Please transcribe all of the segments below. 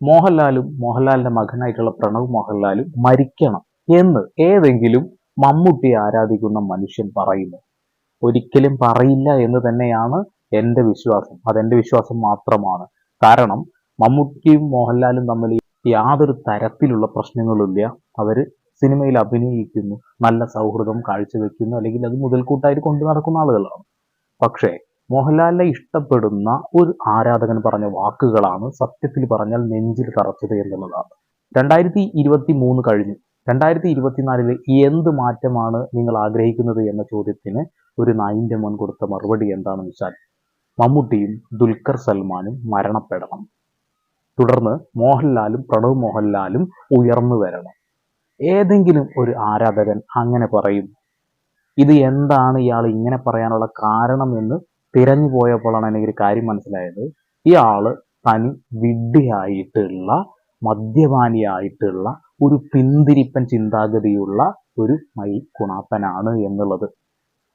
മോഹൻലാലും മോഹൻലാലിന്റെ മകനായിട്ടുള്ള പ്രണവ് മോഹൻലാലും മരിക്കണം എന്ന് ഏതെങ്കിലും മമ്മൂട്ടിയെ ആരാധിക്കുന്ന മനുഷ്യൻ പറയുന്നു ഒരിക്കലും പറയില്ല എന്ന് തന്നെയാണ് എന്റെ വിശ്വാസം. അതെന്റെ വിശ്വാസം മാത്രമാണ്. കാരണം മമ്മൂട്ടിയും മോഹൻലാലും തമ്മിൽ യാതൊരു തരത്തിലുള്ള പ്രശ്നങ്ങളില്ല അവർ സിനിമയിൽ അഭിനയിക്കുന്നു നല്ല സൗഹൃദം കാഴ്ചവെക്കുന്നു അല്ലെങ്കിൽ അത് മുതൽക്കൂട്ടായിട്ട് കൊണ്ടു നടക്കുന്ന ആളുകളാണ്. പക്ഷേ മോഹൻലാലിനെ ഇഷ്ടപ്പെടുന്ന ഒരു ആരാധകൻ പറഞ്ഞ വാക്കുകളാണ് സത്യത്തിൽ പറഞ്ഞാൽ നെഞ്ചിൽ തറച്ചത് എന്നുള്ളതാണ്. രണ്ടായിരത്തി ഇരുപത്തി മൂന്ന് കഴിഞ്ഞു രണ്ടായിരത്തി ഇരുപത്തിനാലിൽ എന്ത് മാറ്റമാണ് നിങ്ങൾ ആഗ്രഹിക്കുന്നത് എന്ന ചോദ്യത്തിന് ഒരു നായിന്റെ മോൻ കൊടുത്ത മറുപടി എന്താണെന്ന് വെച്ചാൽ മമ്മൂട്ടിയും ദുൽഖർ സൽമാനും മരണപ്പെടണം. തുടർന്ന് മോഹൻലാലും പ്രണവ് മോഹൻലാലും ഉയർന്നു വരണം. ഏതെങ്കിലും ഒരു ആരാധകൻ അങ്ങനെ പറയും ഇത് എന്താണ് ഇയാൾ ഇങ്ങനെ പറയാനുള്ള കാരണം എന്ന് തിരഞ്ഞു പോയപ്പോഴാണ് എനിക്ക് ഒരു കാര്യം മനസ്സിലായത്. ഈ ആൾ തനി വിഡ്ഢിയായിട്ടുള്ള മദ്യപാനിയായിട്ടുള്ള ഒരു പിന്തിരിപ്പൻ ചിന്താഗതിയുള്ള ഒരു മൈ കുണാപ്പനാണ് എന്നുള്ളത്.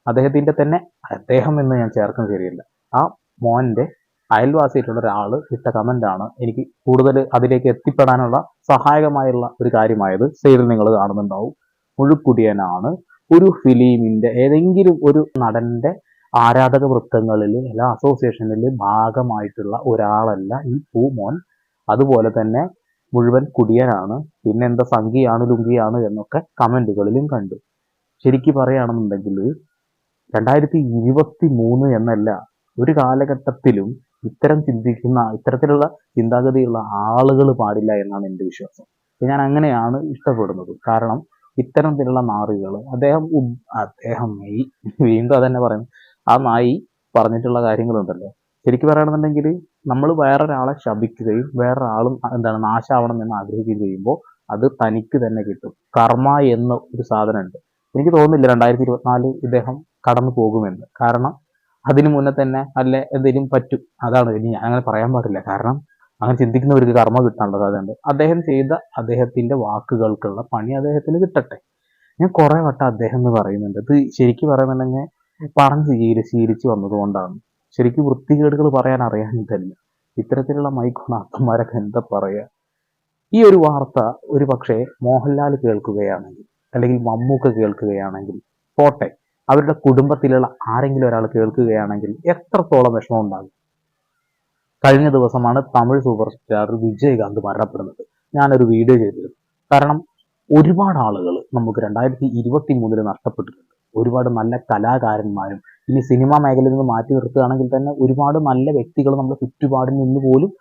അദ്ദേഹത്തിന്റെ തന്നെ അദ്ദേഹം എന്ന് ഞാൻ ചേർക്കുന്നത് ശരിയല്ല. ആ മോന്റെ അയൽവാസിയിട്ടുള്ള ഒരാൾ ഇട്ട കമന്റ് ആണ് എനിക്ക് കൂടുതൽ അതിലേക്ക് എത്തിപ്പെടാനുള്ള സഹായകമായുള്ള ഒരു കാര്യമായത്. സൈഡിൽ നിങ്ങൾ കാണുന്നുണ്ടാവും. മുഴുക്കുടിയനാണ്. ഒരു ഫിലിമിന്റെ ഏതെങ്കിലും ഒരു നടന്റെ ആരാധക വൃത്തങ്ങളിൽ അല്ല അസോസിയേഷനിൽ ഭാഗമായിട്ടുള്ള ഒരാളല്ല ഈ പൂമോൻ. അതുപോലെ തന്നെ മുഴുവൻ കുടിയനാണ്. പിന്നെ എന്താ സംഖിയാണ് ലുങ്കിയാണ് എന്നൊക്കെ കമന്റുകളിലും കണ്ടു. ശരിക്കും പറയുകയാണെന്നുണ്ടെങ്കിൽ രണ്ടായിരത്തി ഇരുപത്തി മൂന്ന് എന്നല്ല ഒരു കാലഘട്ടത്തിലും ഇത്തരം ചിന്തിക്കുന്ന ഇത്തരത്തിലുള്ള ചിന്താഗതിയുള്ള ആളുകൾ പാടില്ല എന്നാണ് എന്റെ വിശ്വാസം. ഞാൻ അങ്ങനെയാണ് ഇഷ്ടപ്പെടുന്നത്. കാരണം ഇത്തരത്തിലുള്ള നാറികൾ അദ്ദേഹം അദ്ദേഹം ഈ വീണ്ടും അതന്നെ പറയുന്നു. ആ നായി പറഞ്ഞിട്ടുള്ള കാര്യങ്ങളുണ്ടല്ലോ. ശരിക്കും പറയുകയാണെന്നുണ്ടെങ്കിൽ നമ്മൾ വേറൊരാളെ ശപിക്കുകയും വേറൊരാളും എന്താണ് നാശാവണം എന്ന് ആഗ്രഹിക്കുകയും ചെയ്യുമ്പോൾ അത് തനിക്ക് തന്നെ കിട്ടും. കർമ്മ എന്ന ഒരു സാധനമുണ്ട്. എനിക്ക് തോന്നുന്നില്ല രണ്ടായിരത്തി ഇരുപത്തിനാല് ഇദ്ദേഹം കടന്നു പോകുമെന്ന്. കാരണം അതിനു മുന്നേ തന്നെ അല്ല എന്തെങ്കിലും പറ്റും. അതാണ് ഇനി ഞാൻ അങ്ങനെ പറയാൻ പാടില്ല. കാരണം അങ്ങനെ ചിന്തിക്കുന്നവർക്ക് കർമ്മ കിട്ടാനുള്ള സാധ്യതയുണ്ട് അദ്ദേഹം ചെയ്ത അദ്ദേഹത്തിന്റെ വാക്കുകൾക്കുള്ള പണി അദ്ദേഹത്തിന് കിട്ടട്ടെ. ഞാൻ കുറെ വട്ടം അദ്ദേഹം എന്ന് പറയുന്നുണ്ട്. ഇത് ശരിക്കും പറയുന്നുണ്ടെങ്കിൽ പറഞ്ഞ് ശീല ശീലിച്ചു വന്നതുകൊണ്ടാണ്. ശരിക്കും വൃത്തികേടുകൾ പറയാൻ അറിയാനിട്ടല്ല. ഇത്തരത്തിലുള്ള മൈക്കുണാത്തന്മാരൊക്കെ എന്താ പറയാ? ഈ ഒരു വാർത്ത ഒരു പക്ഷേ മോഹൻലാൽ കേൾക്കുകയാണെങ്കിൽ അല്ലെങ്കിൽ മമ്മൂക്ക കേൾക്കുകയാണെങ്കിൽ പോട്ടെ. അവരുടെ കുടുംബത്തിലുള്ള ആരെങ്കിലും ഒരാൾ കേൾക്കുകയാണെങ്കിൽ എത്രത്തോളം വിഷമം ഉണ്ടാകും കഴിഞ്ഞ ദിവസമാണ് തമിഴ് സൂപ്പർ സ്റ്റാർ വിജയകാന്ത് മരണപ്പെടുന്നത്. ഞാനൊരു വീഡിയോ ചെയ്തിരുന്നു. കാരണം ഒരുപാട് ആളുകൾ നമുക്ക് രണ്ടായിരത്തി ഇരുപത്തി മൂന്നിൽ നഷ്ടപ്പെട്ടിട്ടുണ്ട്. ഒരുപാട് നല്ല കലാകാരന്മാരും ഇനി സിനിമാ മേഖലയിൽ നിന്ന് മാറ്റി നിർത്തുകയാണെങ്കിൽ തന്നെ ഒരുപാട് നല്ല വ്യക്തികൾ നമ്മുടെ ചുറ്റുപാടിൽ നിന്ന് പോലും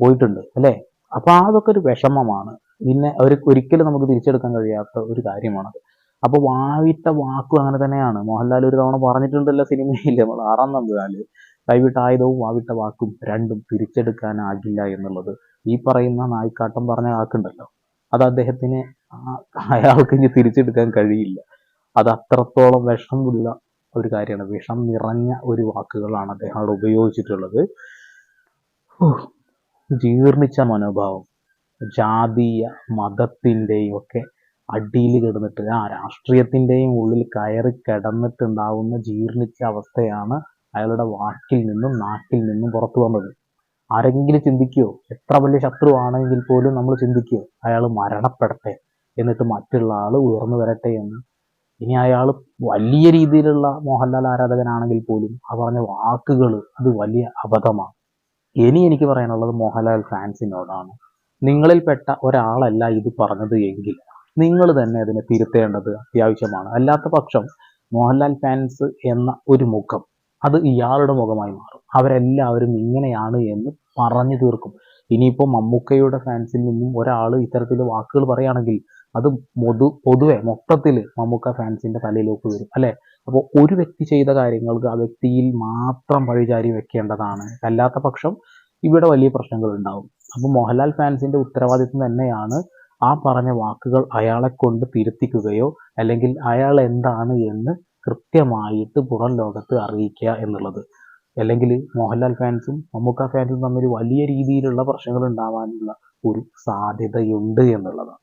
പോയിട്ടുണ്ട് അല്ലേ? അപ്പൊ അതൊക്കെ ഒരു വിഷമമാണ്. പിന്നെ ഒരു ഒരിക്കലും നമുക്ക് തിരിച്ചെടുക്കാൻ കഴിയാത്ത ഒരു കാര്യമാണത് അപ്പൊ വാവിട്ട വാക്കും അങ്ങനെ തന്നെയാണ്. മോഹൻലാൽ ഒരു തവണ പറഞ്ഞിട്ടുണ്ടല്ലോ സിനിമയിൽ നമ്മൾ ആറാം നമ്പുരാൽ. കൈവിട്ട ആയുധവും വാവിട്ട വാക്കും രണ്ടും തിരിച്ചെടുക്കാനാകില്ല എന്നുള്ളത്. ഈ പറയുന്ന നായിക്കാട്ടം പറഞ്ഞ വാക്കുണ്ടല്ലോ. അത് അദ്ദേഹത്തിന് അയാൾക്ക് ഇനി തിരിച്ചെടുക്കാൻ കഴിയില്ല. അത് അത്രത്തോളം വിഷമുള്ള ഒരു കാര്യമാണ്. വിഷം നിറഞ്ഞ ഒരു വാക്കുകളാണ് അദ്ദേഹം അവിടെ ഉപയോഗിച്ചിട്ടുള്ളത് ജീർണിച്ച മനോഭാവം ജാതീയ മതത്തിന്റെയും ഒക്കെ അടിയിൽ കിടന്നിട്ട് ആ രാഷ്ട്രീയത്തിന്റെയും ഉള്ളിൽ കയറി കിടന്നിട്ടുണ്ടാവുന്ന ജീർണിച്ച അവസ്ഥയാണ് അയാളുടെ വാക്കിൽ നിന്നും നാക്കിൽ നിന്നും പുറത്തു വന്നത്. ആരെങ്കിലും ചിന്തിക്കുകയോ എത്ര വലിയ ശത്രു ആണെങ്കിൽ പോലും നമ്മൾ ചിന്തിക്കുകയോ അയാൾ മരണപ്പെടട്ടെ എന്നിട്ട് മറ്റുള്ള ആൾ ഉയർന്നു വരട്ടെ എന്ന്. ഇനി അയാൾ വലിയ രീതിയിലുള്ള മോഹൻലാൽ ആരാധകനാണെങ്കിൽ പോലും ആ പറഞ്ഞ വാക്കുകൾ അത് വലിയ അബദ്ധമാണ് ഇനി എനിക്ക് പറയാനുള്ളത് മോഹൻലാൽ ഫാൻസിനോടാണ്. നിങ്ങളിൽപ്പെട്ട ഒരാളല്ല ഇത് പറഞ്ഞത് എങ്കിൽ നിങ്ങൾ തന്നെ അതിനെ തിരുത്തേണ്ടത് അത്യാവശ്യമാണ്. അല്ലാത്ത പക്ഷം മോഹൻലാൽ ഫാൻസ് എന്ന ഒരു മുഖം അത് ഇയാളുടെ മുഖമായി മാറും. അവരെല്ലാവരും ഇങ്ങനെയാണ് എന്ന് പറഞ്ഞു തീർക്കും. ഇനിയിപ്പോൾ മമ്മൂക്കയുടെ ഫാൻസിൽ നിന്നും ഒരാൾ ഇത്തരത്തിൽ വാക്കുകൾ പറയുകയാണെങ്കിൽ അത് പൊതു പൊതുവെ മൊത്തത്തിൽ മമ്മൂക്ക ഫാൻസിന്റെ തലയിലേക്ക് വരും അല്ലെ? അപ്പോൾ ഒരു വ്യക്തി ചെയ്ത കാര്യങ്ങൾക്ക് ആ വ്യക്തിയിൽ മാത്രം പഴിചാരി വെക്കേണ്ടതാണ്. അല്ലാത്ത പക്ഷം ഇവിടെ വലിയ പ്രശ്നങ്ങൾ ഉണ്ടാവും. അപ്പോൾ മോഹൻലാൽ ഫാൻസിന്റെ ഉത്തരവാദിത്വം തന്നെയാണ് ആ പറഞ്ഞ വാക്കുകൾ അയാളെ കൊണ്ട് തിരുത്തിക്കുകയോ അല്ലെങ്കിൽ അയാൾ എന്താണ് എന്ന് കൃത്യമായിട്ട് പുറം ലോകത്ത് അറിയിക്കുക എന്നുള്ളത്. അല്ലെങ്കിൽ മോഹൻലാൽ ഫാൻസും മമ്മൂക്ക ഫാൻസും തമ്മിൽ വലിയ രീതിയിലുള്ള പ്രശ്നങ്ങൾ ഉണ്ടാവാനുള്ള ഒരു സാധ്യതയുണ്ട് എന്നുള്ളതാണ്.